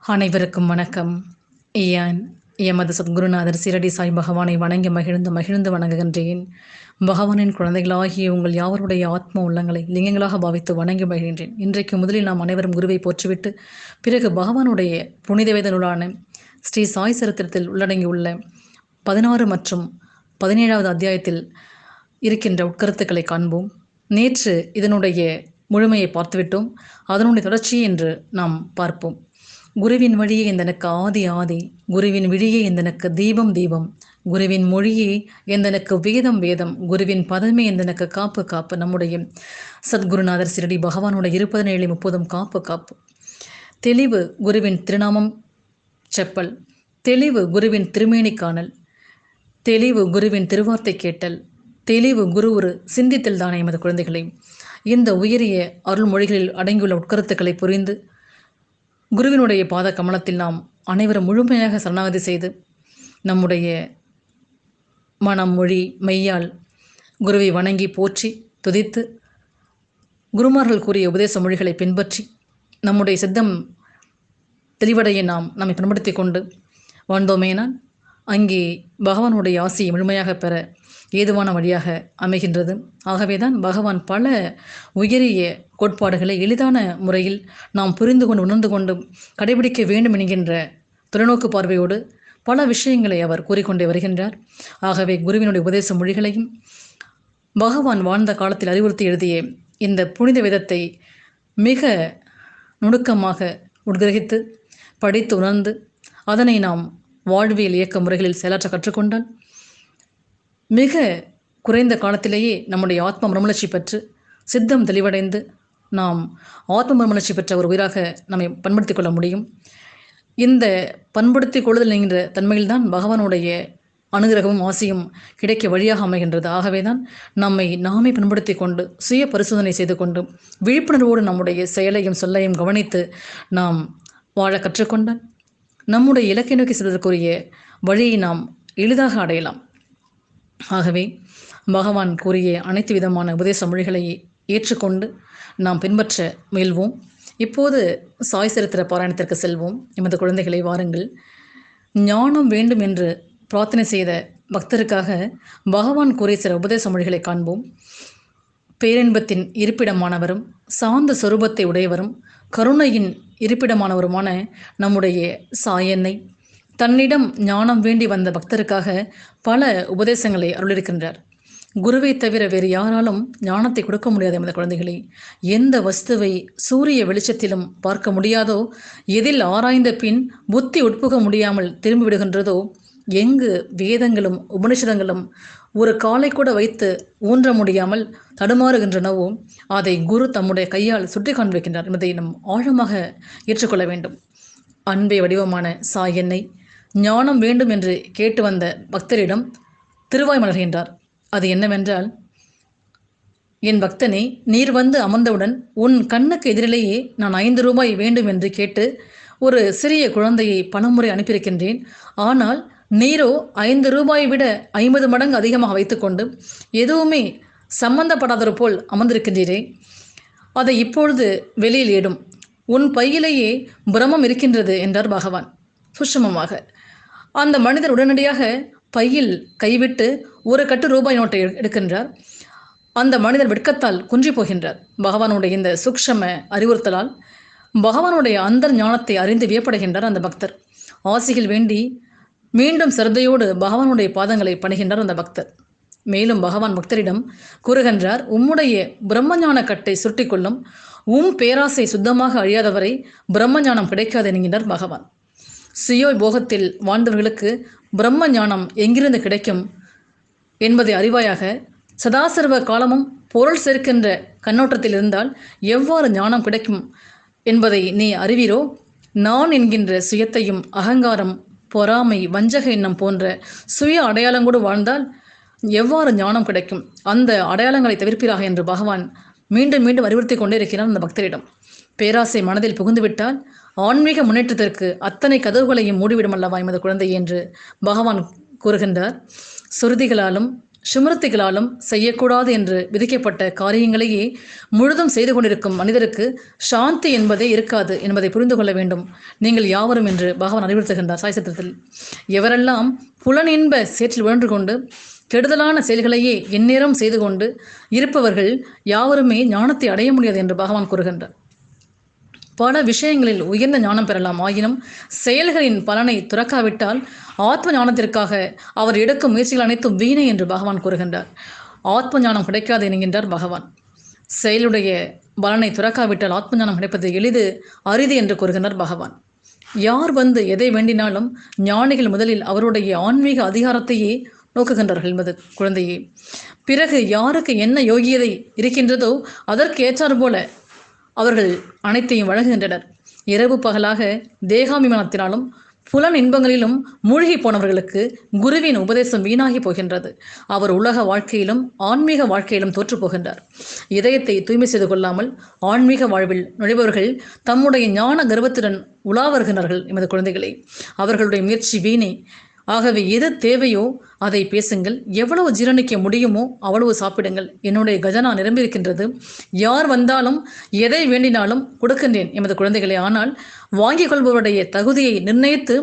அனைவருக்கும் வணக்கம். ஏன் எமது சத்குருநாதர் சிரடி சாய் பகவானை வணங்கி மகிழ்ந்து மகிழ்ந்து வணங்குகின்றேன். பகவானின் குழந்தைகளாகிய உங்கள் யாவருடைய ஆத்ம உள்ளங்களை லிங்கங்களாக பாவித்து வணங்கி மகிழ்கின்றேன். இன்றைக்கு முதலில் நாம் அனைவரும் குருவை போற்றிவிட்டு பிறகு பகவானுடைய புனித வேத நூலான ஸ்ரீ சாய் சரித்திரத்தில் உள்ளடங்கியுள்ள பதினாறு மற்றும் பதினேழாவது அத்தியாயத்தில் இருக்கின்ற உட்கருத்துக்களை காண்போம். நேற்று இதனுடைய முழுமையை பார்த்துவிட்டோம். அதனுடைய தொடர்ச்சி என்று நாம் பார்ப்போம். குருவின் வழியே எந்தனுக்கு ஆதி ஆதி குருவின் விழியே எந்தனுக்கு தீபம் தீபம் குருவின் மொழியே எந்தனுக்கு வேதம் வேதம் குருவின் பதமே எந்தனுக்கு காப்பு காப்பு நம்முடைய சத்குருநாதர் சிரடி பகவானோட இருபது நிலை முப்பதும் காப்பு காப்பு. தெளிவு குருவின் திருநாமம் செப்பல். தெளிவு குருவின் திருமேனி காணல் தெளிவு குருவின் திருவார்த்தை கேட்டல் தெளிவு குரு ஒரு சிந்தித்தல் தானே எமது குழந்தைகளை. இந்த உயரிய அருள்மொழிகளில் அடங்கியுள்ள உட்கருத்துக்களை புரிந்து குருவினுடைய பாத கமலத்தில் நாம் அனைவரும் முழுமையாக சரணாகதி செய்து நம்முடைய மனம் மொழி மெய்யால் குருவை வணங்கி போற்றி துதித்து குருமார்கள் கூறிய உபதேச மொழிகளை பின்பற்றி நம்முடைய சித்தம் தெளிவடைய நாம் நம்மை பயன்படுத்தி கொண்டு வாழ்ந்தோமேனால் அங்கே பகவானுடைய ஆசையை முழுமையாக பெற ஏதுவான வழியாக அமைகின்றது. ஆகவேதான் பகவான் பல உயரிய கோட்பாடுகளை எளிதான முறையில் நாம் புரிந்து கொண்டு உணர்ந்து கொண்டு கடைபிடிக்க வேண்டும் என்கின்ற தொலைநோக்கு பார்வையோடு பல விஷயங்களை அவர் கூறிக்கொண்டே வருகின்றார். ஆகவே குருவினுடைய உபதேச மொழிகளையும் பகவான் வாழ்ந்த காலத்தில் அறிவுறுத்தி எழுதிய இந்த புனித விதத்தை மிக நுணுக்கமாக உட்கிரகித்து படித்து உணர்ந்து அதனை நாம் வாழ்வியல் இயக்க முறைகளில் செயலாற்ற கற்றுக்கொண்டால் மிக குறைந்த காலத்திலேயே நம்முடைய ஆத்ம மறுமலர்ச்சி பெற்று சித்தம் தெளிவடைந்து நாம் ஆத்ம மறுமலர்ச்சி பெற்ற ஒரு உயிராக நம்மை பண்படுத்திக் கொள்ள முடியும். இந்த பண்படுத்திக் கொள்ளுதல் என்கின்ற தன்மையில்தான் பகவானுடைய அனுகிரகமும் ஆசையும் கிடைக்க வழியாக அமைகின்றது. ஆகவேதான் நம்மை நாமே பண்படுத்தி கொண்டு சுய பரிசோதனை செய்து கொண்டு விழிப்புணர்வோடு நம்முடைய செயலையும் சொல்லையும் கவனித்து நாம் வாழ கற்றுக்கொண்டால் நம்முடைய இலக்கை நோக்கி செல்வதற்குரிய வழியை நாம் எளிதாக அடையலாம். ஆகவே பகவான் கூறிய அனைத்து விதமான உபதேச மொழிகளை ஏற்றுக்கொண்டு நாம் பின்பற்ற முயல்வோம். இப்போது சாய் சரித்திர பாராயணத்திற்கு செல்வோம். எமது குழந்தைகளை வாருங்கள். ஞானம் வேண்டும் என்று பிரார்த்தனை செய்த பக்தருக்காக பகவான் கூறிய சில உபதேச மொழிகளை காண்போம். பேரின்பத்தின் இருப்பிடமானவரும் சாந்த சொரூபத்தை உடையவரும் கருணையின் இருப்பிடமானவருமான நம்முடைய சாயனை தன்னிடம் ஞானம் வேண்டி வந்த பக்தருக்காக பல உபதேசங்களை அருளிருக்கின்றார் குருவை தவிர வேறு யாராலும் ஞானத்தை கொடுக்க முடியாது எமது குழந்தைகளை. எந்த வஸ்துவை சூரிய வெளிச்சத்திலும் பார்க்க முடியாதோ எதில் ஆராய்ந்த பின் புத்தி உட்புக முடியாமல் திரும்பி விடுகின்றதோ எங்கு வேதங்களும் உபனிஷதங்களும் ஒரு காலை கூட வைத்து ஊன்ற முடியாமல் தடுமாறுகின்றனவோ அதை குரு தம்முடைய கையால் சுட்டி காண்பிக்கின்றார் என்பதை நம் ஆழமாக ஏற்றுக்கொள்ள வேண்டும். அன்பை வடிவமான சாயெண்ணை ஞானம் வேண்டும் என்று கேட்டு வந்த பக்தரிடம் திருவாய் மலர்கின்றார். அது என்னவென்றால் என் பக்தனே நீர் வந்து அமர்ந்தவுடன் உன் கண்ணுக்கு எதிரிலேயே நான் ஐந்து ரூபாய் வேண்டும் என்று கேட்டு ஒரு சிறிய குழந்தையை பணமுறை அனுப்பியிருக்கின்றேன். ஆனால் நீரோ ஐந்து ரூபாயை விட ஐம்பது மடங்கு அதிகமாக வைத்துக்கொண்டு எதுவுமே சம்பந்தப்படாதது போல் அமர்ந்திருக்கின்றீரே. அதை இப்பொழுது வெளியில் ஏடும். உன் பையிலேயே பிரமம் இருக்கின்றது என்றார் பகவான். சுஷமமாக. அந்த மனிதர் உடனடியாக பையில் கைவிட்டு ஒரு கட்டு ரூபாய் நோட்டை எடுக்கின்றார். அந்த மனிதர் வெட்கத்தால் குன்றி போகின்றார். பகவானுடைய இந்த சூக்ஷம அறிவுறுத்தலால் பகவானுடைய அந்தர் ஞானத்தை அறிந்து வியப்படைகின்றார் அந்த பக்தர். ஆசிகள் வேண்டி மீண்டும் சிரத்தையோடு பகவானுடைய பாதங்களை பணிகின்றார் அந்த பக்தர். மேலும் பகவான் பக்தரிடம் கூறுகின்றார் உம்முடைய பிரம்மஞான கட்டை சுருட்டிக்கொள்ளும் உம் பேராசை சுத்தமாக அழியாதவரை பிரம்மஞானம் கிடைக்காது என்கின்றார் பகவான். சுயோய் போகத்தில் வாழ்ந்தவர்களுக்கு பிரம்ம ஞானம் எங்கிருந்து கிடைக்கும் என்பதை அறிவாயாக சதாசர்வ காலமும் பொருள் சேர்க்கின்ற கண்ணோட்டத்தில் இருந்தால் எவ்வாறு ஞானம் கிடைக்கும் என்பதை நீ அறிவீரோ? நான் என்கின்ற சுயத்தையும் அகங்காரம் பொறாமை வஞ்சக எண்ணம் போன்ற சுய அடையாளங்கூடு வாழ்ந்தால் எவ்வாறு ஞானம் கிடைக்கும்? அந்த அடையாளங்களை தவிர்ப்பீராக என்று பகவான் மீண்டும் மீண்டும் அறிவுறுத்தி கொண்டே இருக்கிறார் அந்த பக்தரிடம். பேராசை மனதில் புகுந்துவிட்டால் ஆன்மீக முன்னேற்றத்திற்கு அத்தனை கதவுகளையும் மூடிவிடும் அல்லவா எமது குழந்தை என்று பகவான் கூறுகின்றார். சுருதிகளாலும் சுமிருத்திகளாலும் செய்யக்கூடாது என்று விதிக்கப்பட்ட காரியங்களையே முழுதும் செய்து கொண்டிருக்கும் மனிதருக்கு சாந்தி என்பதே இருக்காது என்பதை புரிந்து கொள்ள வேண்டும். நீங்கள் யாவரும் என்று பகவான் அறிவுறுத்துகின்றார் சாய் சத்திரத்தில் எவரெல்லாம் புலனின்ப சேற்றில் உழன்று கொண்டு கெடுதலான செயல்களையே எந்நேரம் செய்து கொண்டு இருப்பவர்கள் யாவருமே ஞானத்தை அடைய முடியாது என்று பகவான் கூறுகின்றார். பல விஷயங்களில் உயர்ந்த ஞானம் பெறலாம். ஆயினும் செயல்களின் பலனை துறக்காவிட்டால் ஆத்ம ஞானத்திற்காக அவர் எடுக்கும் முயற்சிகள் அனைத்தும் வீணை என்று பகவான் கூறுகின்றார். ஆத்ம ஞானம் கிடைக்காது என்கின்றார் பகவான். செயலுடைய பலனை துறக்காவிட்டால் ஆத்ம ஞானம் கிடைப்பது எளிது அரிது என்று கூறுகின்றார் பகவான். யார் வந்து எதை வேண்டினாலும் ஞானிகள் முதலில் அவருடைய ஆன்மீக அதிகாரத்தையே நோக்குகின்றார்கள் என்பது குழந்தையே. பிறகு யாருக்கு என்ன யோகியதை இருக்கின்றதோ அதற்கு ஏற்றார் போல அவர்கள் அனைத்தையும் வழங்குகின்றனர். இரவு பகலாக தேகாபிமானத்தினாலும் புலன் இன்பங்களிலும் மூழ்கி போனவர்களுக்கு குருவின் உபதேசம் வீணாகி போகின்றது. அவர் உலக வாழ்க்கையிலும் ஆன்மீக வாழ்க்கையிலும் தோற்று போகின்றார். இதயத்தை தூய்மை செய்து கொள்ளாமல் ஆன்மீக வாழ்வில் நுழைபவர்கள் தம்முடைய ஞான கர்வத்துடன் உலா வருகின்றார்கள் எமது குழந்தைகளை. அவர்களுடைய முயற்சி வீணே. ஆகவே எது தேவையோ அதை பேசுங்கள். எவ்வளவு ஜீரணிக்க முடியுமோ அவ்வளவு சாப்பிடுங்கள். என்னுடைய கஜனா நிரம்பியிருக்கின்றது. யார் வந்தாலும் எதை வேண்டினாலும் கொடுக்கின்றேன் எமது குழந்தைகளை. ஆனால் வாங்கிக் கொள்பவருடைய தகுதியை நிர்ணயித்து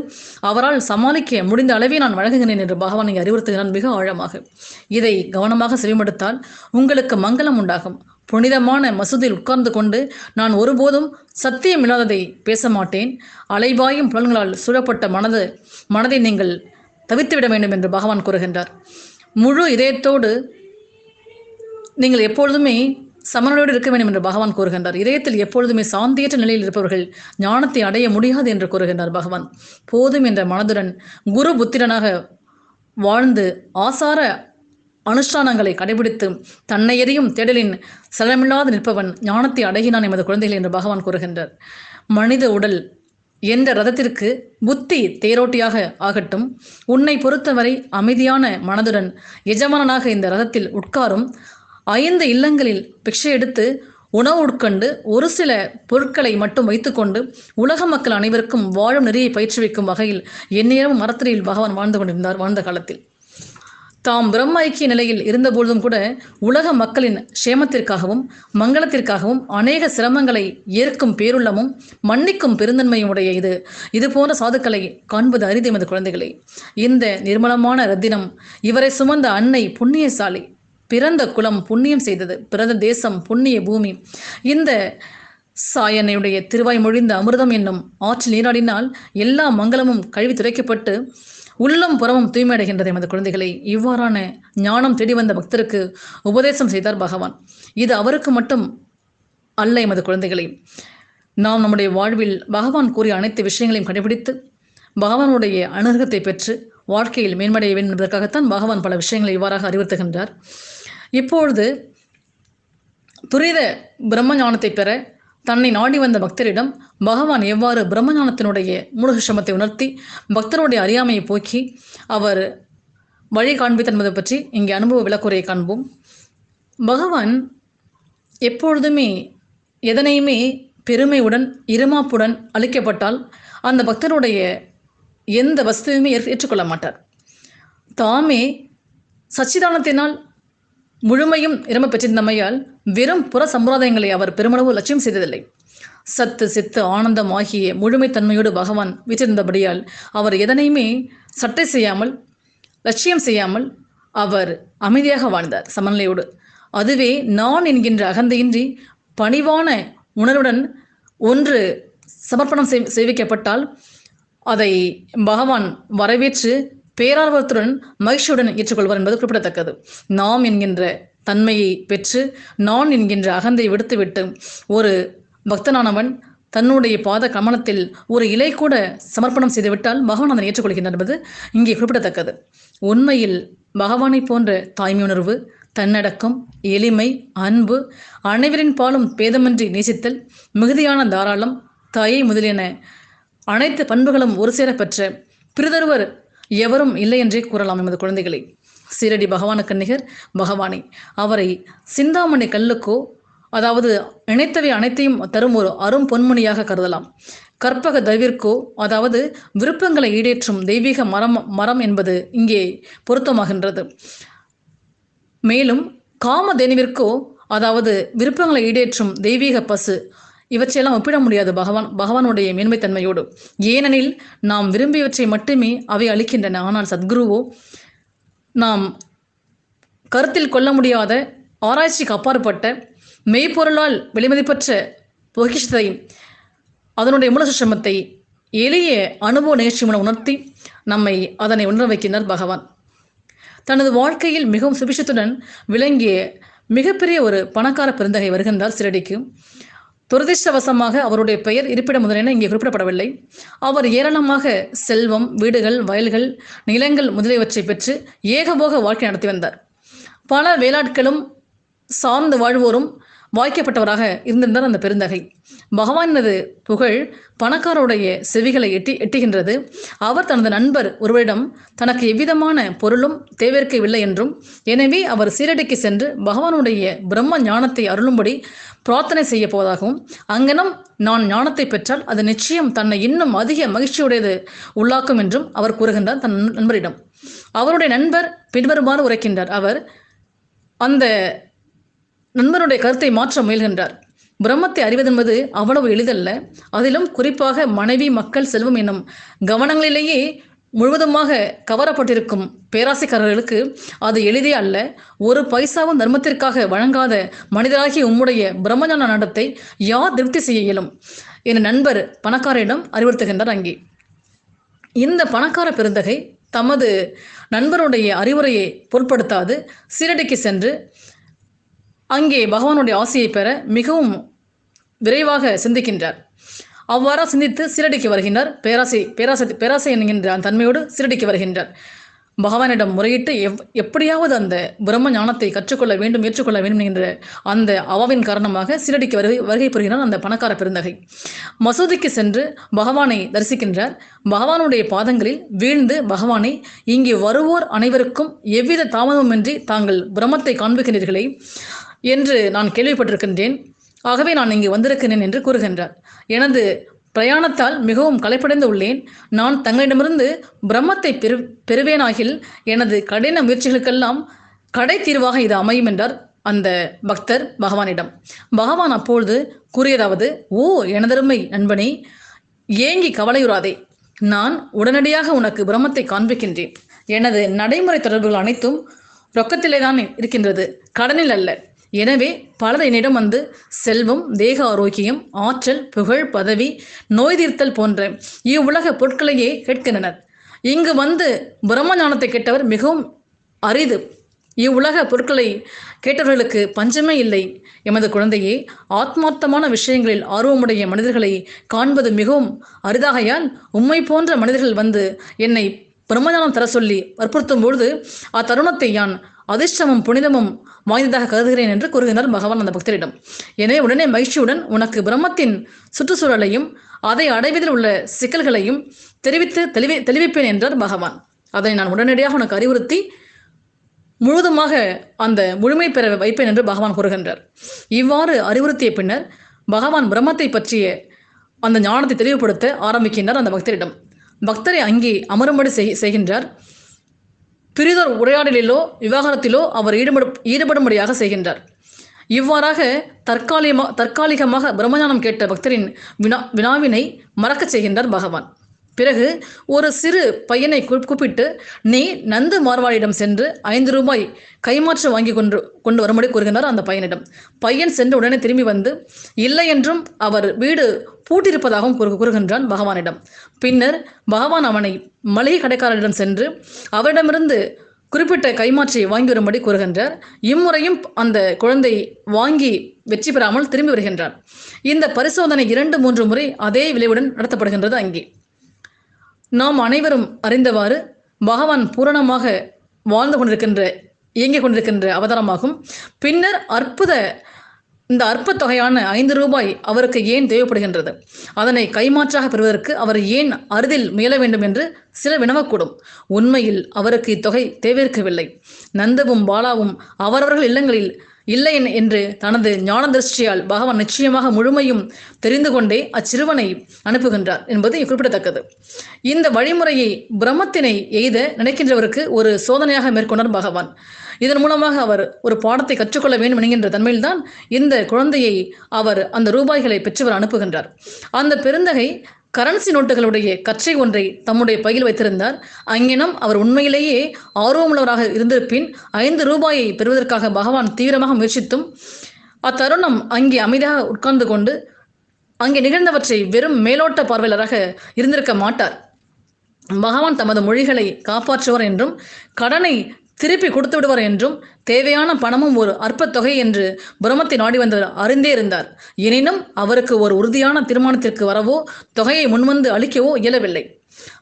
அவரால் சமாளிக்க முடிந்த அளவே நான் வழங்குகிறேன் என்று பகவானை அறிவுறுத்துகிறான் மிக ஆழமாக. இதை கவனமாக செவிமடுத்தால் உங்களுக்கு மங்களம் உண்டாகும். புனிதமான மசூதியில் உட்கார்ந்து கொண்டு நான் ஒருபோதும் சத்தியம் இல்லாததை பேச மாட்டேன். அலைபாயும் புலன்களால் சூழப்பட்ட மனது மனதை நீங்கள் தவிர்த்துவிட வேண்டும் என்று பகவான் கூறுகின்றார். முழு இதயத்தோடு நீங்கள் எப்பொழுதுமே சமநிலையோடு இருக்க வேண்டும் என்று பகவான் கூறுகின்றார். இதயத்தில் எப்பொழுதுமே சாந்தியற்ற நிலையில் இருப்பவர்கள் ஞானத்தை அடைய முடியாது என்று கூறுகின்றார் பகவான். போதும் என்ற மனதுடன் குரு புத்திரனாக வாழ்ந்து ஆசார அனுஷ்டானங்களை கடைபிடித்து தன்னை எறியும் தேடலின் சலமில்லாது நிற்பவன் ஞானத்தை அடைகினான் எமது குழந்தைகள் என்று பகவான் கூறுகின்றார். மனித உடல் எந்த ரதத்திற்கு புத்தி தேரோட்டியாக ஆகட்டும். உன்னை பொறுத்தவரை அமைதியான மனதுடன் எஜமானனாக இந்த ரதத்தில் உட்காரும். ஐந்து இல்லங்களில் பிக்ஷை எடுத்து உணவு உட்கொண்டு ஒரு சில பொருட்களை மட்டும் வைத்துக்கொண்டு உலக மக்கள் அனைவருக்கும் வாழும் நெறியை பயிற்றுவிக்கும் வகையில் எந்நேரமும் மரத்திரையில் பகவான் வாழ்ந்து கொண்டிருந்தார் வாழ்ந்த காலத்தில். தாம் பிரம்ம ஐக்கிய நிலையில் இருந்தபொழுதும் கூட உலக மக்களின் சேமத்திற்காகவும் மங்களத்திற்காகவும் அநேக சிரமங்களை ஏற்கும் பேருள்ளமும் மன்னிக்கும் பெருந்தன்மையும் உடைய இது. இது போன்ற சாதுக்களை காண்பது அரிது எமது குழந்தைகளை. இந்த நிர்மலமான ரத்தினம் இவரை சுமந்த அன்னை புண்ணியசாலி பிறந்த குலம் புண்ணியம் செய்தது பிறந்த தேசம் புண்ணிய பூமி. இந்த சாயனையுடைய திருவாய் மொழிந்த அமிர்தம் என்னும் ஆற்றில் நீராடினால் எல்லா மங்களமும் கழுவி துடைக்கப்பட்டு உள்ளம் புறமும் தூய்மையடைகின்றது எமது குழந்தைகளை. இவ்வாறான ஞானம் தேடி வந்த பக்தருக்கு உபதேசம் செய்தார் பகவான். இது அவருக்கு மட்டும் அல்ல எமது குழந்தைகளை. நாம் நம்முடைய வாழ்வில் பகவான் கூறிய அனைத்து விஷயங்களையும் கடைபிடித்து பகவானுடைய அனுகிரகத்தை பெற்று வாழ்க்கையில் மேம்படைய வேண்டும் என்பதற்காகத்தான் பகவான் பல விஷயங்களை இவ்வாறாக அறிவுறுத்துகின்றார். இப்பொழுது துரித பிரம்ம ஞானத்தை பெற தன்னை நாடி வந்த பக்தரிடம் பகவான் எவ்வாறு பிரம்மஞானத்தினுடைய மூலகிஷமத்தை உணர்த்தி பக்தருடைய அறியாமையை போக்கி அவர் வழி காண்பித்த என்பதை பற்றி இங்கே அனுபவ விளக்குறையை காண்போம். பகவான் எப்பொழுதுமே எதனையுமே பெருமையுடன் இருமாப்புடன் அளிக்கப்பட்டால் அந்த பக்தருடைய எந்த வஸ்துவையுமே ஏற்- ஏற்றுக்கொள்ள மாட்டார். தாமே சச்சிதானத்தினால் முழுமையும் இரம்ப பெற்றிருந்தமையால் வெறும் புற சம்பிரதாயங்களை அவர் பெருமளவு லட்சியம் செய்ததில்லை. சத்து சித்து ஆனந்தம் ஆகிய முழுமைத்தன்மையோடு பகவான் வீற்றிருந்தபடியால் அவர் எதனையுமே சட்டை செய்யாமல் லட்சியம் செய்யாமல் அவர் அமைதியாக வாழ்ந்தார் சமநிலையோடு. அதுவே நான் என்கின்ற அகந்தையின்றி பணிவான உணர்வுடன் ஒன்று சமர்ப்பணம் செய்- செய்விக்கப்பட்டால் அதை பகவான் வரவேற்று பேரார்வத்துடன் மகிழ்ச்சியுடன் ஏற்றுக்கொள்வார் என்பது குறிப்பிடத்தக்கது. நாம் என்கின்ற தன்மையை பெற்று நான் என்கின்ற அகந்தை விடுத்துவிட்டு ஒரு பக்தனானவன் தன்னுடைய பாத கமலத்தில் ஒரு இலை கூட சமர்ப்பணம் செய்துவிட்டால் பகவான் அதனை ஏற்றுக்கொள்கின்றார் என்பது இங்கே குறிப்பிடத்தக்கது. உண்மையில் பகவானை போன்ற தாய்மை உணர்வு தன்னடக்கம் எளிமை அன்பு அனைவரின் பாலும் பேதமின்றி நேசித்தல் மிகுதியான தாராளம் தயை முதலியன அனைத்து பண்புகளும் ஒரு சேர பெற்ற பிறிதொருவர் எவரும் இல்லை என்றே கூறலாம் எமது குழந்தைகளை. சீரடி பகவானுக்கு நிகர் பகவானை அவரை சிந்தாமணி கல்லுக்கோ அதாவது இணைத்தவை அனைத்தையும் தரும் ஒரு அரும் பொன்மணியாக கருதலாம். கற்பக தவிர்க்கோ அதாவது விருப்பங்களை ஈடேற்றும் தெய்வீக மரம் மரம் என்பது இங்கே பொருத்தமாகின்றது. மேலும் காமதேனுவிற்கோ அதாவது விருப்பங்களை ஈடேற்றும் தெய்வீக பசு இவற்றையெல்லாம் ஒப்பிட முடியாது பகவான் பகவானுடைய மேன்மைத்தன்மையோடு. ஏனெனில் நாம் விரும்பியவற்றை மட்டுமே அவை அளிக்கின்றன. ஆனால் சத்குருவோ நாம் கருத்தில் கொள்ள முடியாத ஆராய்ச்சிக்கு அப்பாற்பட்ட மெய்ப்பொருளால் வெளிமதிப்பற்ற பொக்கிஷத்தை அதனுடைய மூலசுஷமத்தை எளிய அனுபவ நிகழ்ச்சி மூலம் உணர்த்தி நம்மை அதனை உணர வைக்கின்றார் பகவான். தனது வாழ்க்கையில் மிகவும் சுபிஷத்துடன் விளங்கிய மிகப்பெரிய ஒரு பணக்கார பெருந்தகை வருகின்றார் சிறடிக்கு. துரதிர்ஷ்டவசமாக அவருடைய பெயர் இருப்பிட முதலென இங்கே குறிப்பிடப்படவில்லை. அவர் ஏராளமாக செல்வம் வீடுகள் வயல்கள் நிலங்கள் முதலியவற்றை பெற்று ஏகபோக வாழ்க்கை நடத்தி வந்தார். பல வேளாட்களும் சார்ந்து வாழ்வோரும் வாய்க்கப்பட்டவராக இருந்திருந்தார் அந்த பெருந்தகை. பகவானது புகழ் பணக்காரருடைய செவிகளை எட்டி எட்டுகின்றது. அவர் தனது நண்பர் ஒருவரிடம் தனக்கு எவ்விதமான பொருளும் தேவையிருக்கவில்லை என்றும் எனவே அவர் சீரடிக்கு சென்று பகவானுடைய பிரம்ம ஞானத்தை அருளும்படி பிரார்த்தனை செய்ய போவதாகவும் அங்கனம் நான் ஞானத்தை பெற்றால் அது நிச்சயம் தன்னை இன்னும் அதிக மகிழ்ச்சியுடையது உள்ளாக்கும் என்றும் அவர் கூறுகின்றார் தன் நண்பரிடம். அவருடைய நண்பர் பின்வருமாறு உரைக்கின்றார். அவர் அந்த நண்பருடைய கருத்தை மாற்ற முயல்கின்றார். பிரம்மத்தை அறிவதென்பது அவ்வளவு எளிதல்ல. அதிலும் குறிப்பாக மனைவி மக்கள் செல்வம் என்னும் கவனங்களிலேயே முழுவதுமாக கவரப்பட்டிருக்கும் பேராசைக்காரர்களுக்கு அது எளிதே அல்ல. ஒரு பைசாவும் தர்மத்திற்காக வழங்காத மனிதராகிய உம்முடைய பிரம்மஞான நடத்தை யார் திருப்தி செய்ய இயலும்? என நண்பர் பணக்காரரிடம் அறிவுறுத்துகின்றார் அங்கே. இந்த பணக்கார பெருந்தகை தமது நண்பருடைய அறிவுரையை பொருட்படுத்தாது. சீரடிக்கு சென்று அங்கே பகவானுடைய ஆசையை பெற மிகவும் விரைவாக சிந்திக்கின்றார். அவ்வாறா சிந்தித்து சீரடிக்கு வருகின்றார். பேராசை பேராசை பேராசை என்கின்ற அந்த தன்மையோடு சீரடிக்கு வருகின்றார். பகவானிடம் முறையிட்டு எவ் எப்படியாவது அந்த பிரம்ம ஞானத்தை கற்றுக்கொள்ள வேண்டும் ஏற்றுக்கொள்ள வேண்டும் என்ற அந்த அவாவின் காரணமாக சீரடிக்கு வருகை வருகை புரிகிறார் அந்த பணக்கார பெருந்தகை. மசூதிக்கு சென்று பகவானை தரிசிக்கின்றார். பகவானுடைய பாதங்களில் வீழ்ந்து பகவானை இங்கே வருவோர் அனைவருக்கும் எவ்வித தாமதமின்றி தாங்கள் பிரம்மத்தை காண்பிக்கிறீர்களே? என்று நான் கேள்விப்பட்டிருக்கின்றேன். ஆகவே நான் இங்கு வந்திருக்கிறேன் என்று கூறுகின்றார். எனது பிரயாணத்தால் மிகவும் களைப்படைந்து உள்ளேன். நான் தங்களிடமிருந்து பிரம்மத்தை பெரு பெறுவேனாகில் எனது கடின முயற்சிகளுக்கெல்லாம் கடை தீர்வாக இது அமையும் என்றார் அந்த பக்தர் பகவானிடம். பகவான் அப்பொழுது கூறியதாவது ஓ எனதருமை நண்பனே ஏங்கி கவலையுறாதே. நான் உடனடியாக உனக்கு பிரம்மத்தை காண்பிக்கின்றேன். எனது நடைமுறை தொடர்புகள் அனைத்தும் ரொக்கத்திலே தான் இருக்கின்றது. கடனில் அல்ல. எனவே பலர் என்னிடம் வந்து செல்வம் தேக ஆரோக்கியம் ஆற்றல் புகழ் பதவி நோய் தீர்த்தல் போன்ற இவ்வுலக பொருட்களையே கேட்கின்றனர். இங்கு வந்து பிரம்ம ஞானத்தை கேட்டவர் மிகவும் அரிது. இவ்வுலக பொருட்களை கேட்டவர்களுக்கு பஞ்சமே இல்லை. எமது குழந்தையே ஆத்மார்த்தமான விஷயங்களில் ஆர்வமுடைய மனிதர்களை காண்பது மிகவும் அரிதாகையால் உம்மை போன்ற மனிதர்கள் வந்து என்னை பிரம்மஞானம் தர சொல்லி வற்புறுத்தும் பொழுது அத்தருணத்தை யான் அதிர்ஷ்டமும் புனிதமும் வாய்ந்ததாக கருதுகிறேன் என்று கூறுகின்றார் பகவான் அந்த பக்தரிடம். எனவே உடனே மகிழ்ச்சியுடன் உனக்கு பிரம்மத்தின் சுற்றுச்சூழலையும் அதை அடைவதில் உள்ள சிக்கல்களையும் தெரிவித்து தெளிவி தெளிவிப்பேன் என்றார் பகவான். அதை நான் உடனடியாக உனக்கு அறிவுறுத்தி முழுதுமாக அந்த முழுமை பெற வைப்பேன் என்று பகவான் கூறுகின்றார். இவ்வாறு அறிவுறுத்திய பின்னர் பகவான் பிரம்மத்தை பற்றிய அந்த ஞானத்தை தெளிவுபடுத்த ஆரம்பிக்கின்றார் அந்த பக்தரிடம். பக்தரை அங்கே அமரும்படி செய் செய்கின்றார். பிரிதோர் உரையாடலிலோ விவாகரத்திலோ அவர் ஈடுபடு ஈடுபடும்படியாக செய்கின்றார். இவ்வாறாக தற்காலிகமாக தற்காலிகமாக பிரம்மஞானம் கேட்ட பக்தரின் வினா வினாவினை மறக்கச் செய்கின்றார் பகவான். பிறகு ஒரு சிறு பையனை கூப்பிட்டு நீ நந்து மார்வாளியிடம் சென்று ஐந்து ரூபாய் கைமாற்று வாங்கி கொண்டு கொண்டு வரும்படி கூறுகின்றார் அந்த பையனிடம். பையன் சென்று உடனே திரும்பி வந்து இல்லை என்றும் அவர் வீடு பூட்டியிருப்பதாகவும் கூறு கூறுகின்றான் பகவானிடம். பின்னர் பகவான் அவனை மளிகை கடைக்காரரிடம் சென்று அவரிடமிருந்து குறிப்பிட்ட கைமாற்றி வாங்கி வரும்படி கூறுகின்றார். இம்முறையும் அந்த குழந்தை வாங்கி வெற்றி பெறாமல் திரும்பி வருகின்றார் இந்த பரிசோதனை இரண்டு மூன்று முறை அதே விளைவுடன் நடத்தப்படுகின்றது அங்கே. நாம் அனைவரும் அறிந்தவாறு பகவான் பூரணமாக வாழ்ந்து கொண்டிருக்கின்ற இயங்கிக் கொண்டிருக்கின்ற அவதாரமாகும். பின்னர் அற்புத இந்த அற்ப தொகையான ஐந்து ரூபாய் அவருக்கு ஏன் தேவைப்படுகின்றது? அதனை கைமாற்றாக பெறுவதற்கு அவர் ஏன் அறுதில் முயல வேண்டும் என்று சிலர் வினவக்கூடும். உண்மையில் அவருக்கு இத்தொகை தேவையிருக்கவில்லை. நந்தவும் பாலாவும் அவரவர்கள் இல்லங்களில் இல்லை என்- என்று தனது ஞான திருஷ்டியால் பகவான் நிச்சயமாக முழுமையும் தெரிந்து கொண்டே அச்சிறுவனை அனுப்புகின்றார் என்பது குறிப்பிடத்தக்கது. இந்த வழிமுறையை பிரம்மத்தினை எய்த நினைக்கின்றவருக்கு ஒரு சோதனையாக மேற்கொண்டார் பகவான். இதன் மூலமாக அவர் ஒரு பாடத்தை கற்றுக்கொள்ள வேண்டும் என்கின்ற தன்மையில்தான் இந்த குழந்தையை அவர் அந்த ரூபாய்களை பெற்றவர் அனுப்புகின்றார். அந்த பெருந்தகை கரன்சி நோட்டுகளுடைய கற்றை ஒன்றை தம்முடைய பையில் வைத்திருந்தார். அங்கினம் அவர் உண்மையிலேயே ஆர்வமுள்ளவராக இருந்திருப்பின் ஐந்து ரூபாயை பெறுவதற்காக பகவான் தீவிரமாக முயற்சித்தும் அத்தருணம் அங்கே அமைதியாக உட்கார்ந்து கொண்டு அங்கே நிகழ்ந்தவற்றை வெறும் மேலோட்ட பார்வையாளராக இருந்திருக்க மாட்டார். பகவான் தமது மொழிகளை காப்பாற்றுவார் என்றும் கடனை திருப்பி கொடுத்து விடுவார் என்றும் தேவையான பணமும் ஒரு அற்ப தொகை என்று பிரம்மத்தை நாடி வந்தவர் அறிந்தே இருந்தார். எனினும் அவருக்கு ஒரு உறுதியான தீர்மானத்திற்கு வரவோ தொகையை முன்வந்து அளிக்கவோ இயலவில்லை.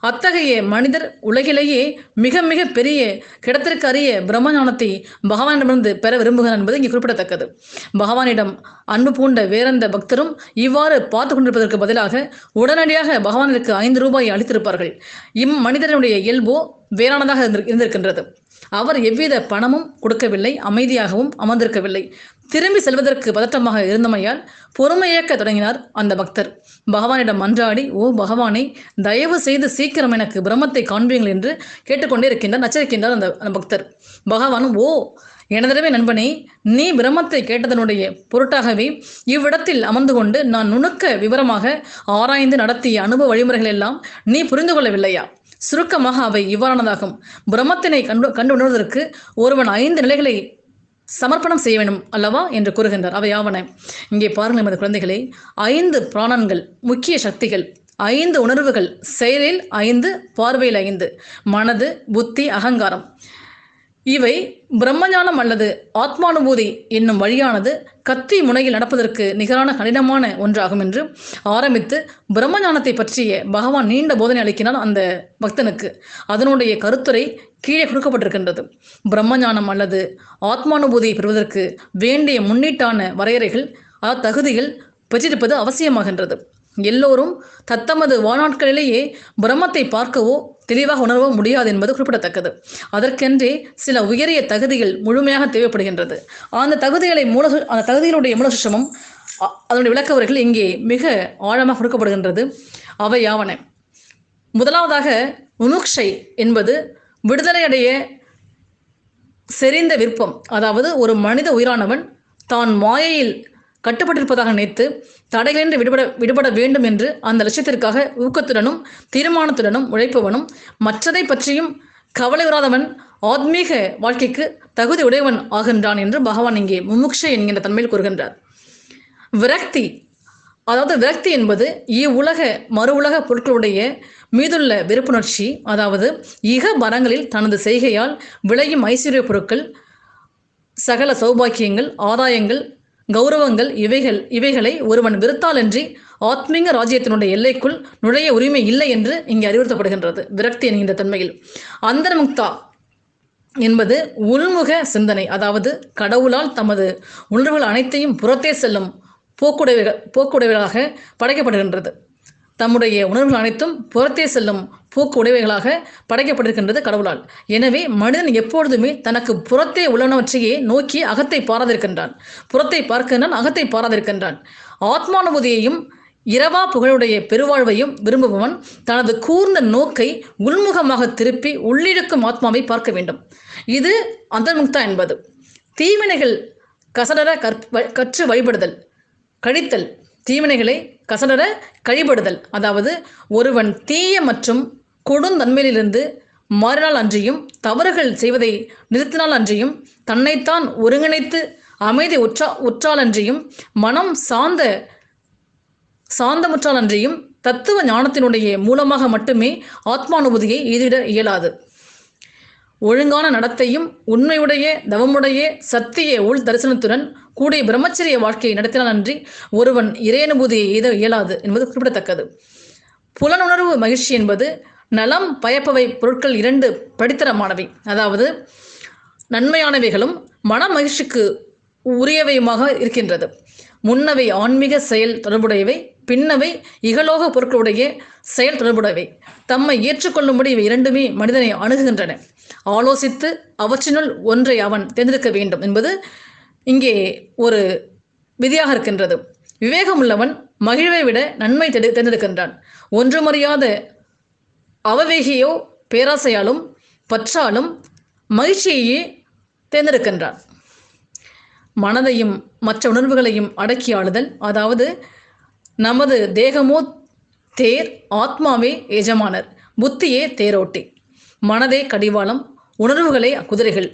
அத்தகைய மனிதர் உலகிலேயே மிக மிக பெரிய கிடத்திற்கு அறிய பிரம்மஞானத்தை பகவானிடமிருந்து பெற விரும்புகிறார் என்பது இங்கே குறிப்பிடத்தக்கது. பகவானிடம் அன்பு பூண்ட வேறெந்த பக்தரும் இவ்வாறு பார்த்து கொண்டிருப்பதற்கு பதிலாக உடனடியாக பகவானிற்கு ஐந்து ரூபாயை அளித்திருப்பார்கள். இம் மனிதனுடைய இயல்போ வேறானதாக இருந்திருக்கின்றது. அவர் எவ்வித பணமும் கொடுக்கவில்லை அமைதியாகவும் அமர்ந்திருக்கவில்லை. திரும்பி செல்வதற்கு பதட்டமாக இருந்தமையால் பொறுமையேற்க தொடங்கினார் அந்த பக்தர். பகவானிடம் மன்றாடி ஓ பகவானை தயவு செய்து சீக்கிரம் எனக்கு பிரம்மத்தை காண்பீங்கள் என்று கேட்டுக்கொண்டே இருக்கின்றார் நச்சரிக்கின்றார் அந்த அந்த பக்தர். பகவானும் ஓ எனதடவை நண்பனே நீ பிரம்மத்தை கேட்டதனுடைய பொருட்டாகவே இவ்விடத்தில் அமர்ந்து கொண்டு நான் நுணுக்க விவரமாக ஆராய்ந்து நடத்திய அனுபவ வழிமுறைகள் எல்லாம் நீ புரிந்து கொள்ளவில்லையா? சுருக்கமாக அவை இவ்வாறானதாகும். பிரம்மத்தினை கண்டு கண்டு உணர்வதற்கு ஒருவன் ஐந்து நிலைகளை சமர்ப்பணம் செய்ய வேண்டும் அல்லவா என்று கூறுகின்றார். அவை யாவன? இங்கே பாருங்கள் நமது குழந்தைகளை. ஐந்து பிராணன்கள் முக்கிய சக்திகள் ஐந்து உணர்வுகள் செயலில் ஐந்து பார்வையில் ஐந்து. மனது புத்தி அகங்காரம். இவை பிரம்மஞானம் அல்லது ஆத்மானுபூதி என்னும் வழியானது கத்தி முனையில் நடப்பதற்கு நிகரான கடினமான ஒன்றாகும் என்று ஆரம்பித்து பிரம்மஞானத்தை பற்றிய பகவான் நீண்ட போதனை அளிக்கிறான் அந்த பக்தனுக்கு. அதனுடைய கருத்துரை கீழே கொடுக்கப்பட்டிருக்கின்றது. பிரம்மஞானம் அல்லது ஆத்மானுபூதியை பெறுவதற்கு வேண்டிய முன்னீட்டான வரையறைகள் அத்தகுதியில் பெற்றிருப்பது அவசியமாகின்றது. எல்லோரும் தத்தமது வாழ்நாட்களிலேயே பிரம்மத்தை பார்க்கவோ தெளிவாக உணரவோ முடியாது என்பது குறிப்பிடத்தக்கது. அதற்கென்றே சில உயரிய தகுதிகள் முழுமையாக தேவைப்படுகின்றது. அந்த தகுதிகளை மூல அந்த தகுதிகளுடைய மூலசுஷமும் அ- அதனுடைய விளக்க உரைகள் இங்கே மிக ஆழமாக கொடுக்கப்படுகின்றது. அவை யாவன? முதலாவதாக உனுக்ஷை என்பது விடுதலையடைய செறிந்த விருப்பம். அதாவது ஒரு மனித உயிரானவன் தான் மாயையில் கட்டுப்பட்டிருப்பதாக நினைத்து தடைகளின்றி விடுபட விடுபட வேண்டும் என்று அந்த லட்சியத்திற்காக ஊக்கத்துடனும் தீர்மானத்துடனும் உழைப்பவனும் மற்றதை பற்றியும் கவலை உறாதவன் ஆத்மீக வாழ்க்கைக்கு தகுதி உடையவன் ஆகின்றான் என்று பகவான் இங்கே முமுக்ஷ என்கின்ற தன்மையில் கூறுகின்றார். விரக்தி அதாவது விரக்தி என்பது இவ்வுலக மறு உலக பொருட்களுடைய மீதுள்ள வெறுப்புணர்ச்சி அதாவது இக பரங்களில் தனது செய்கையால் விளையும் ஐஸ்வர்ய பொருட்கள் சகல சௌபாக்கியங்கள் ஆதாயங்கள் கௌரவங்கள் இவைகள் இவைகளை ஒருவன் விருத்தாலன்றி ஆத்மீக ராஜ்யத்தினுடைய எல்லைக்குள் நுழைய உரிமை இல்லை என்று இங்கே அறிவுறுத்தப்படுகின்றது விரக்தி என்கின்ற தன்மையில். அந்தர்முக்தா என்பது உள்முக சிந்தனை அதாவது கடவுளால் தமது உணர்வுகள் அனைத்தையும் புறத்தே செல்லும் போக்குடையவர்கள் போக்குடையவர்களாக படைக்கப்படுகின்றது. தம்முடைய உணர்வுகள் அனைத்தும் புறத்தே செல்லும் போக்கு உடைவைகளாக படைக்கப்பட்டிருக்கின்றது கடவுளால். எனவே மனிதன் எப்பொழுதுமே தனக்கு புறத்தே உள்ளனவற்றையே நோக்கி அகத்தை பாராதிருக்கின்றான். புறத்தை பார்க்கின்றான் அகத்தை பாராதிருக்கின்றான். ஆத்மானுபூதியையும் இரவா புகழுடைய பெருவாழ்வையும் விரும்புபவன் தனது கூர்ந்த நோக்கை உள்முகமாக திருப்பி உள்ளிருக்கும் ஆத்மாவை பார்க்க வேண்டும். இது அந்தர்முக்தா என்பது. தீவினைகள் கசடர கற்ப கற்று வழிபடுதல் கழித்தல். தீவினைகளை கசடர கழிபடுதல். அதாவது ஒருவன் தீய மற்றும் கொடுந்தன்மையிலிருந்து மாறினால் அன்றியும் தவறுகள் செய்வதை நிறுத்தினால் அன்றியும் தன்னைத்தான் ஒருங்கிணைத்து அமைதி உற்றா உற்றால் அன்றியும் மனம் சார்ந்த சாந்தமுற்றால் அன்றியும் தத்துவ ஞானத்தினுடைய மூலமாக மட்டுமே ஆத்மானுபூதியை எதிரிட இயலாது. ஒழுங்கான நடத்தையும் உண்மையுடைய தவமுடைய சத்திய உள் தரிசனத்துடன் கூடிய பிரம்மச்சரிய வாழ்க்கையை நடத்தினால் அன்றி ஒருவன் இறையனுபூதியை எய்த இயலாது என்பது குறிப்பிடத்தக்கது. புலனுணர்வு மகிழ்ச்சி என்பது நலம் பயப்பவை பொருட்கள் இரண்டு படித்தரமானவை. அதாவது நன்மையானவைகளும் மன மகிழ்ச்சிக்கு உரியவையுமாக இருக்கின்றது. முன்னவை ஆன்மீக செயல் தொடர்புடையவை பின்னவை இகலோக பொருட்களுடைய செயல் தொடர்புடையவை. தம்மை ஏற்றுக்கொள்ளும்படி இவை இரண்டுமே மனிதனை அணுகுகின்றன. ஆலோசித்து அவற்றினுள் ஒன்றை அவன் தேர்ந்தெடுக்க வேண்டும் என்பது இங்கே ஒரு விதியாக இருக்கின்றது. விவேகம் உள்ளவன் மகிழ்வை விட நன்மை தேர்ந்தெடுக்கின்றான். ஒன்றுமறியாத அவவேகியோ பேராசையாலும் பற்றாலும் மகிழ்ச்சியையே தேர்ந்தெடுக்கின்றான் மனதையும் மற்ற உணர்வுகளையும் அடக்கி ஆளுதல் அதாவது நமது தேகமோ தேர் ஆத்மாவே எஜமானர் புத்தியே தேரோட்டி. மனதே கடிவாளம் உணர்வுகளே குதிரைகள்.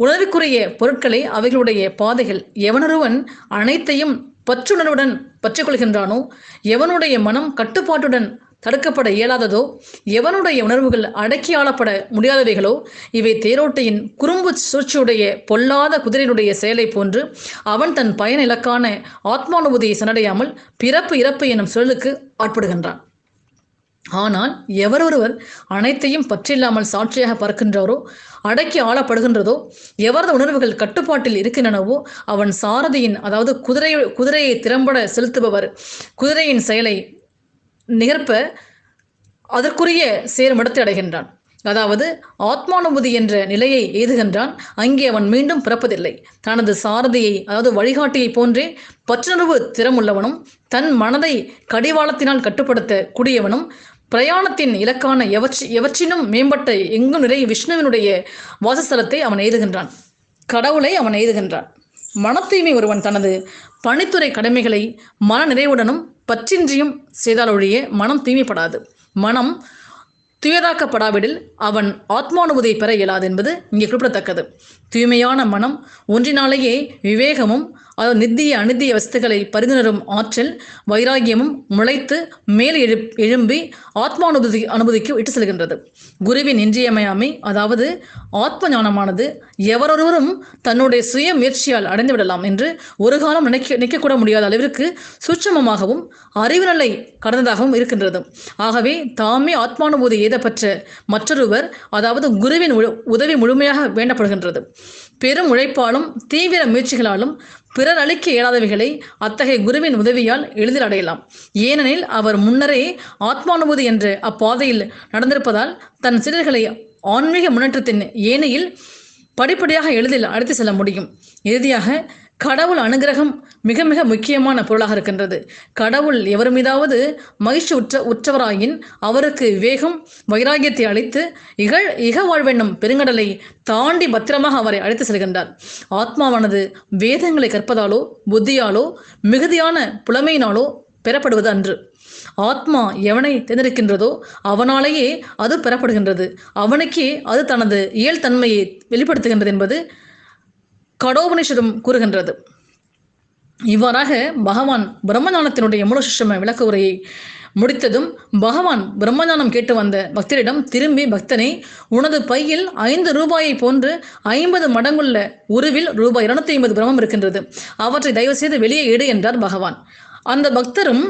உணர்வுக்குரிய பொருட்களை அவைகளுடைய பாதைகள். எவனொருவன் அனைத்தையும் பற்றுணர்வுடன் பற்றிக்கொள்கின்றானோ எவனுடைய மனம் கட்டுப்பாட்டுடன் தடுக்கப்பட இயலாததோ எவனுடைய உணர்வுகள் அடக்கி ஆளப்பட முடியாதவைகளோ இவை தேரோட்டையின் குறும்பு சூழ்ச்சியுடைய பொல்லாத குதிரையினுடைய செயலை போன்று அவன் தன் பயன் இலக்கான ஆத்மானுபூதியை சென்றடையாமல் பிறப்பு இறப்பு எனும் சொல்லுக்கு ஆட்படுகின்றான். ஆனால் எவரொருவர் அனைத்தையும் பற்றில்லாமல் சாட்சியாக பார்க்கின்றாரோ அடக்கி ஆளப்படுகின்றதோ எவரது உணர்வுகள் கட்டுப்பாட்டில் இருக்கின்றனவோ அவன் சாரதியின் அதாவது குதிரை குதிரையை திறம்பட செலுத்துபவர் குதிரையின் செயலை நிகர்ப்ப அதற்குரிய சேருமிடத்தை அடைகின்றான். அதாவது ஆத்மானுபூதி என்ற நிலையை எய்துகின்றான். அங்கே அவன் மீண்டும் பிறப்பதில்லை. தனது சாரதியை அதாவது வழிகாட்டியை போன்றே பற்றுணர்வு திறமுள்ளவனும் தன் மனதை கடிவாளத்தினால் கட்டுப்படுத்த கூடியவனும் பிரயாணத்தின் இலக்கான எவற்றி எவற்றினும் மேம்பட்ட எங்கும் நிறை விஷ்ணுவினுடைய வாசஸ்தலத்தை அவன் எய்துகின்றான். கடவுளை அவன் எய்துகின்றான். மனத்தூய்மை ஒருவன் தனது பணித்துறை கடமைகளை மன நிறைவுடனும் பற்றின்றியும் செய்தாலொழிய மனம் தூய்மைப்படாது மனம் தூயதாக்கப்படாவிடில் அவன் ஆத்மானுபதியை பெற இயலாது என்பது இங்கே குறிப்பிடத்தக்கது. தூய்மையான மனம் ஒன்றினாலேயே விவேகமும் அதாவது நித்திய அநித்திய வஸ்துக்களை பரிந்துணரும் ஆற்றல் வைராகியமும் முளைத்து மேல் எழு எழும்பி ஆத்மானுபதி அனுபதிக்கு இட்டு செல்கின்றது. குருவின் இன்றியமையாமை அதாவது ஆத்ம ஞானமானது எவரொருவரும் தன்னுடைய சுய முயற்சியால் அடைந்து விடலாம் என்று ஒரு காலம் நினைக்க நினைக்கக்கூட முடியாத அளவிற்கு சூட்சமமாகவும் அறிவு நிலை கடந்ததாகவும் இருக்கின்றது. ஆகவே தாமே ஆத்மானுபூதி ஏதப்பற்ற மற்றொருவர் அதாவது குருவின் உ- உதவி முழுமையாக வேண்டப்படுகின்றது. பெரும் உழைப்பாலும் தீவிர முயற்சிகளாலும் பிறர் அளிக்க இயலாதவைகளை அத்தகைய குருவின் உதவியால் எளிதில் அடையலாம். ஏனெனில் அவர் முன்னரே ஆத்மானுபூதி என்ற அப்பாதையில் நடந்திருப்பதால் தன் சிலர்களை ஆன்மீக முன்னேற்றத்தின் ஏனையில் படிப்படியாக எளிதில் அழைத்து செல்ல முடியும். இறுதியாக கடவுள் அனுகிரகம் மிக மிக முக்கியமான பொருளாக இருக்கின்றது. கடவுள் எவர் மீதாவது மகிழ்ச்சி உற்ற உற்றவராயின் அவருக்கு விவேகம் வைராகியத்தை அளித்து இகழ் இக வாழ்வென்னும் பெருங்கடலை தாண்டி பத்திரமாக அவரை அழைத்து செல்கின்றார். ஆத்மாவானது வேதங்களை கற்பதாலோ புத்தியாலோ மிகுதியான புலமையினாலோ பெறப்படுவது அன்று. ஆத்மா எவனை தேர்ந்தெடுக்கின்றதோ அவனாலேயே அது பெறப்படுகின்றது. அவனுக்கே அது தனது இயல் தன்மையை வெளிப்படுத்துகின்றது என்பது கடோபனிஷதம் கூறுகின்றது. இவ்வாறாக பகவான் பிரம்மஞானத்தினுடைய மூல சிஷ்டம விளக்க உரையை முடித்ததும் பகவான் பிரம்மஞானம் கேட்டு வந்த பக்தரிடம் திரும்பி பக்தனை உனது பையில் ஐந்து ரூபாயை போன்று ஐம்பது மடங்குள்ள உருவில் ரூபாய் இருநூத்தி ஐம்பது பிரம்மம் இருக்கின்றது. அவற்றை தயவு செய்து வெளியே எடு என்றார் பகவான். அந்த பக்தரும்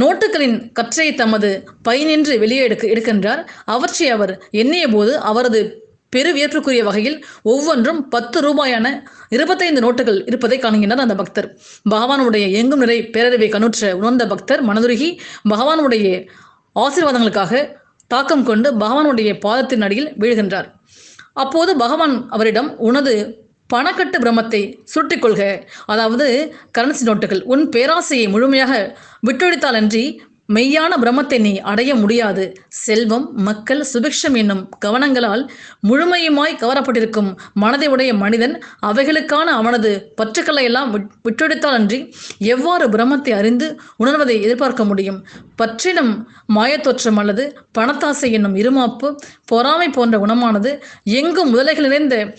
நோட்டுகளின் கற்றை தமது பையனின்று வெளியே எடுக்க எடுக்கின்றார். அவற்றை அவர் எண்ணிய போது அவரது பெருவியற்றுக்குரிய வகையில் ஒவ்வொன்றும் பத்து ரூபாயான இருபத்தைந்து நோட்டுகள் இருப்பதை காணுகின்றார் அந்த பக்தர். பகவானுடைய எங்கும் நிறை பேரறிவை கணுற்ற உணர்ந்த பக்தர் மனதுருகி பகவானுடைய ஆசீர்வாதங்களுக்காக தாக்கம் கொண்டு பகவானுடைய பாதத்தின் அடியில் வீழ்கின்றார். அப்போது பகவான் அவரிடம் உனது பணக்கட்டு பிரம்மத்தை சுருட்டிக் கொள்க. அதாவது கரன்சி நோட்டுகள் உன் பேராசையை முழுமையாக விட்டொழித்தாலன்றி மெய்யான பிரம்மத்தை நீ அடைய முடியாது. செல்வம் மக்கள் சுபிக்ஷம் என்னும் கவனங்களால் முழுமையுமாய் கவரப்பட்டிருக்கும் மனதை உடைய மனிதன் அவைகளுக்கான அவனது பற்றுக்களை எல்லாம் விட்- அன்றி எவ்வாறு பிரம்மத்தை அறிந்து உணர்வதை எதிர்பார்க்க முடியும்? பற்றினம் மாயத்தோற்றம் அல்லது பணத்தாசை என்னும் இருமாப்பு பொறாமை போன்ற குணமானது எங்கும் முதலைகள் நிறைந்த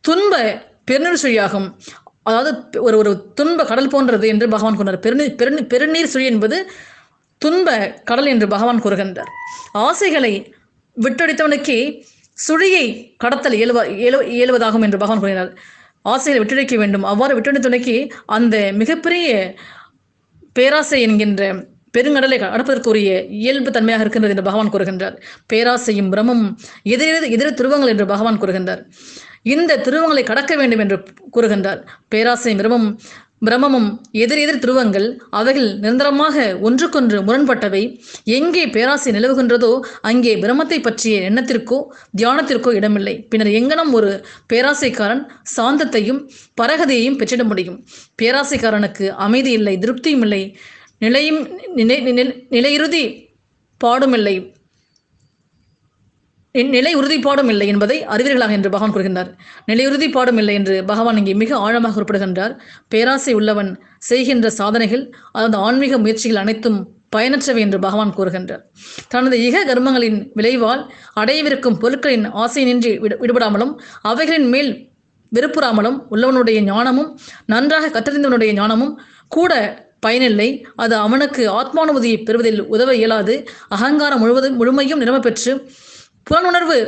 துன்ப பெருநீர் சுழியாகும். அதாவது ஒரு ஒரு துன்ப கடல் போன்றது என்று பகவான் கொண்டார் பெருநீர் பெருநீர் பெருநீர் சுழி என்பது துன்ப கடல் என்று பகவான் கூறுகின்றார். ஆசைகளை விட்டொழித்தவனுக்கே சுழியை கடத்தல் இயலுவ இயலு இயலுவதாகும் என்று பகவான் கூறினார். ஆசைகளை விட்டடிக்க வேண்டும். அவ்வாறு விட்டடித்தவனுக்கு அந்த மிகப்பெரிய பேராசை என்கின்ற பெருங்கடலை கடப்பதற்குரிய இயல்பு தன்மையாக இருக்கின்றது என்று பகவான் கூறுகின்றார். பேராசையும் பிரமும் எதிரெது எதிர துருவங்கள் என்று பகவான் கூறுகின்றார். இந்த துருவங்களை கடக்க வேண்டும் என்று கூறுகின்றார். பேராசையும் பிரமும் பிரமமும் எதிர் எதிர் துருவங்கள் அவைகள் நிரந்தரமாக ஒன்றுக்கொன்று முரண்பட்டவை. எங்கே பேராசை நிலவுகின்றதோ அங்கே பிரம்மத்தை பற்றிய எண்ணத்திற்கோ தியானத்திற்கோ இடமில்லை. பின்னர் எங்கனம் ஒரு பேராசைக்காரன் சாந்தத்தையும் பரகதியையும் பெற்றிட முடியும். பேராசைக்காரனுக்கு அமைதி இல்லை திருப்தியும் இல்லை நிலையும் நிலை- நிலையிறுதி பாடுமில்லை. நிலை உறுதிப்பாடும் இல்லை என்பதை அறிவீர்களாக என்று பகவான் கூறுகின்றார். நிலை உறுதிப்பாடும் இல்லை என்று பகவான் இங்கே மிக ஆழமாக குறிப்பிடுகின்றார். பேராசை உள்ளவன் செய்கின்ற சாதனைகள் அதாவது ஆன்மீக முயற்சிகள் அனைத்தும் பயனற்றவை என்று பகவான் கூறுகின்றார். தனது இக கர்மங்களின் விளைவால் அடையவிருக்கும் பொருட்களின் ஆசையினின்றி விடு விடுபடாமலும் அவைகளின் மேல் வெறுப்புறாமலும் உள்ளவனுடைய ஞானமும் நன்றாக கற்றறிந்தவனுடைய ஞானமும் கூட பயனில்லை. அது அவனுக்கு ஆத்மானுமதியை பெறுவதில் உதவ இயலாது. அகங்காரம் முழுவதும் முழுமையும் நிரம்ப பெற்று புலனுணர்வு.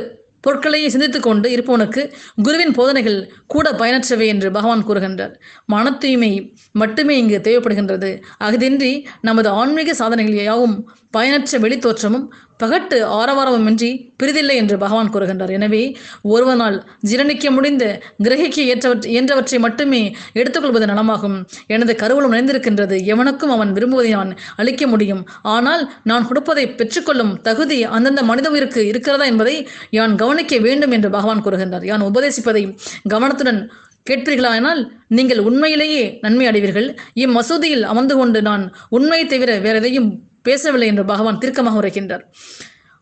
பொருட்களையே சிந்தித்துக் கொண்டு இருப்பவனுக்கு குருவின் போதனைகள் கூட பயனற்றவை என்று பகவான் கூறுகின்றார். மன தூய்மை மட்டுமே இங்கு தேவைப்படுகின்றது. அகதின்றி நமது ஆன்மீக சாதனைகள் யாவும் பயனற்ற வெளித்தோற்றமும் பகட்டு ஆரவாரமுமின்றி பிரிதில்லை என்று பகவான் கூறுகின்றார். எனவே ஒருவனால் ஜீரணிக்க முடிந்த கிரகிக்க ஏற்றவற்றை இயன்றவற்றை மட்டுமே எடுத்துக்கொள்வது நலமாகும். எனது கருவலம் நிறைந்திருக்கின்றது. எவனுக்கும் அவன் விரும்புவதை நான் அளிக்க முடியும். ஆனால் நான் கொடுப்பதை பெற்றுக்கொள்ளும் தகுதி அந்தந்த மனித உயிருக்கு இருக்கிறதா என்பதை யான் கவனிக்க வேண்டும் என்று பகவான் கூறுகின்றார். யான் உபதேசிப்பதை கவனத்துடன் கேட்பீர்களானால் நீங்கள் உண்மையிலேயே நன்மை அடைவீர்கள். இம்மசூதியில் அமர்ந்து கொண்டு நான் உண்மையை தவிர வேற எதையும் பேசவில்லை என்று பகவான் தீர்க்கமாக உரைக்கின்றார்.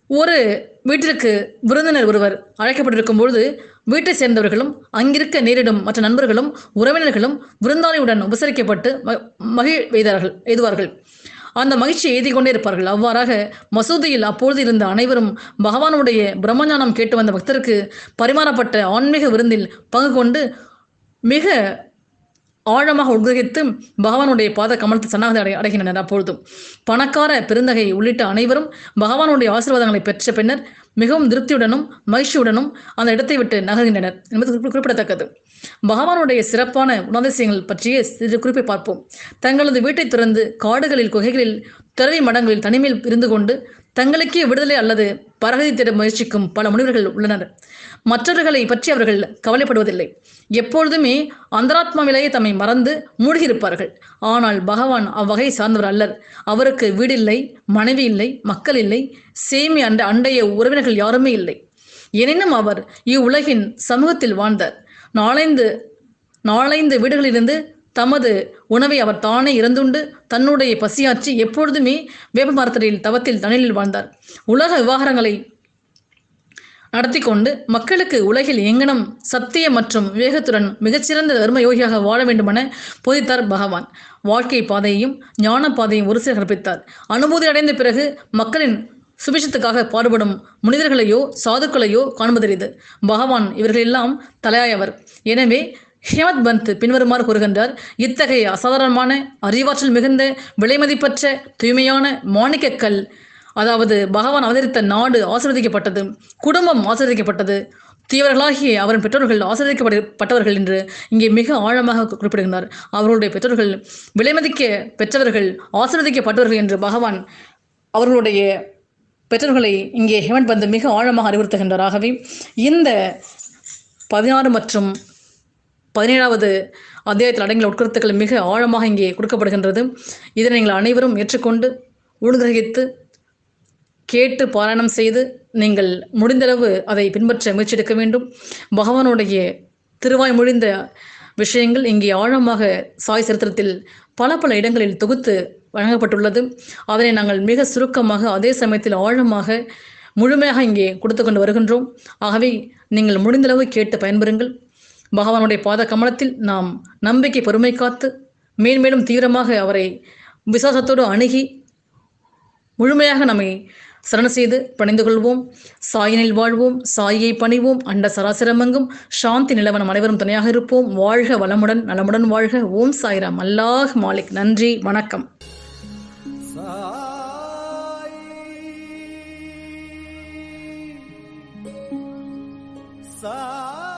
ஒரு வீட்டிற்கு விருந்தினர் ஒருவர் அழைக்கப்பட்டிருக்கும் பொழுது வீட்டை சேர்ந்தவர்களும் அங்கிருக்க நேரிடும் மற்ற நண்பர்களும் உறவினர்களும் விருந்தாளியுடன் உபசரிக்கப்பட்டு ம- மகிழ் எய்தார்கள் எய்துவார்கள். அந்த மகிழ்ச்சியை எய்தி கொண்டே இருப்பார்கள். அவ்வாறாக மசூதியில் அப்பொழுது இருந்த அனைவரும் பகவானுடைய பிரம்மஞானம் கேட்டு வந்த பக்தருக்கு பரிமாறப்பட்ட ஆன்மீக விருந்தில் பங்கு கொண்டு மிக ஆழமாக உட்கிரகித்து பகவானுடைய பாத கமலத்தை சன்னாகத்தை அடை அடைகின்றனர் அப்பொழுதும். பணக்கார பெருந்தகை உள்ளிட்ட அனைவரும் பகவானுடைய ஆசீர்வாதங்களை பெற்ற பின்னர் மிகவும் திருப்தியுடனும் மகிழ்ச்சியுடனும் அந்த இடத்தை விட்டு நகர்கின்றனர் என்பது குறிப்பிடத்தக்கது. பகவானுடைய சிறப்பான குணாதிசயங்கள் பற்றிய சிறு குறிப்பை பார்ப்போம். தங்களது வீட்டை திறந்து காடுகளில் குகைகளில் துறவி மடங்களில் தனிமையில் இருந்து கொண்டு தங்களுக்கே விடுதலை அல்லது பரகதி தேட முயற்சிக்கும் பல முனிவர்கள் உள்ளனர். மற்றவர்களை பற்றி அவர்கள் கவலைப்படுவதில்லை. எப்பொழுதுமே அந்தராத்மாவிலேயே தம்மை மறந்து மூழ்கியிருப்பார்கள். ஆனால் பகவான் அவ்வகை சார்ந்தவர் அல்லர். அவருக்கு வீடில்லை மனைவி இல்லை மக்கள் இல்லை சேமி அண்ட அண்டைய உறவினர்கள் யாருமே இல்லை. எனினும் அவர் இவ்வுலகின் சமூகத்தில் வாழ்ந்தார். நாளைந்து நாளைந்து வீடுகளிலிருந்து தமது உணவை அவர் தானே இறந்துண்டு தன்னுடைய பசியாற்றி எப்பொழுதுமே வேப்ப மரத்தடியில் தவத்தில் தனிலில் வாழ்ந்தார். உலக விவகாரங்களை நடத்தி கொண்டு மக்களுக்கு உலகில் எங்கனம் சத்திய மற்றும் விவேகத்துடன் மிகச்சிறந்த தர்ம யோகியாக வாழ வேண்டுமென போதித்தார் பகவான். வாழ்க்கை பாதையையும் ஞான பாதையும் ஒரு சிலர் கற்பித்தார். அனுபூதி அடைந்த பிறகு மக்களின் சுபிஷத்துக்காக பாடுபடும் முனிதர்களையோ சாதுக்களையோ காண்பதறிது பகவான் இவர்களெல்லாம் தலையாயவர். எனவே ஹேமத் பந்த் பின்வருமாறு கூறுகின்றார் இத்தகைய அசாதாரணமான அறிவாற்றல் மிகுந்த விலைமதிப்பற்ற தூய்மையான மாணிக்கக்கல் அதாவது பகவான் அவதரித்த நாடு ஆசீர்வதிக்கப்பட்டது குடும்பம் ஆசீர்வதிக்கப்பட்டது தீவர்களாகிய அவரின் பெற்றோர்கள் ஆசீர்வதிக்கப்பட்டவர்கள் என்று இங்கே மிக ஆழமாக குறிப்பிடுகிறார் அவர்களுடைய பெற்றோர்கள் விலைமதிக்க பெற்றவர்கள் ஆசீர்வதிக்கப்பட்டவர்கள் என்று பகவான் அவர்களுடைய பெற்றோர்களை இங்கே ஹேமந்த் பந்து மிக ஆழமாக அறிவுறுத்துகின்றார். ஆகவே இந்த பதினாறு மற்றும் பதினேழாவது அத்தியாயத்தில் அடங்கிய உட்கருத்துக்கள் மிக ஆழமாக இங்கே கொடுக்கப்படுகின்றது. இதனை நீங்கள் அனைவரும் ஏற்றுக்கொண்டு உள்கிரகித்து கேட்டு பாராயணம் செய்து நீங்கள் முடிந்தளவு அதை பின்பற்ற முயற்சி எடுக்க வேண்டும். பகவானுடைய திருவாய் முடிந்த விஷயங்கள் இங்கே ஆழமாக சாய் சரித்திரத்தில் பல பல இடங்களில் தொகுத்து வழங்கப்பட்டுள்ளது. அதனை நாங்கள் மிக சுருக்கமாக அதே சமயத்தில் ஆழமாக முழுமையாக இங்கே கொடுத்து கொண்டு வருகின்றோம். ஆகவே நீங்கள் முடிந்தளவு கேட்டு பயன்பெறுங்கள். பகவானுடைய பாத கமலத்தில் நாம் நம்பிக்கை பொறுமை காத்து மேன்மேலும் தீவிரமாக அவரை விசுவாசத்தோடு அணுகி முழுமையாக நம்மை சரண செய்து பணிந்து கொள்வோம். சாயினில் வாழ்வோம் சாயை பணிவோம் அண்ட சராசரமங்கும் சாந்தி நிலவனம் அனைவரும் துணையாக இருப்போம். வாழ்க வளமுடன் நலமுடன் வாழ்க. ஓம் சாய்ராம். அல்லாஹ் மாலிக். நன்றி வணக்கம்.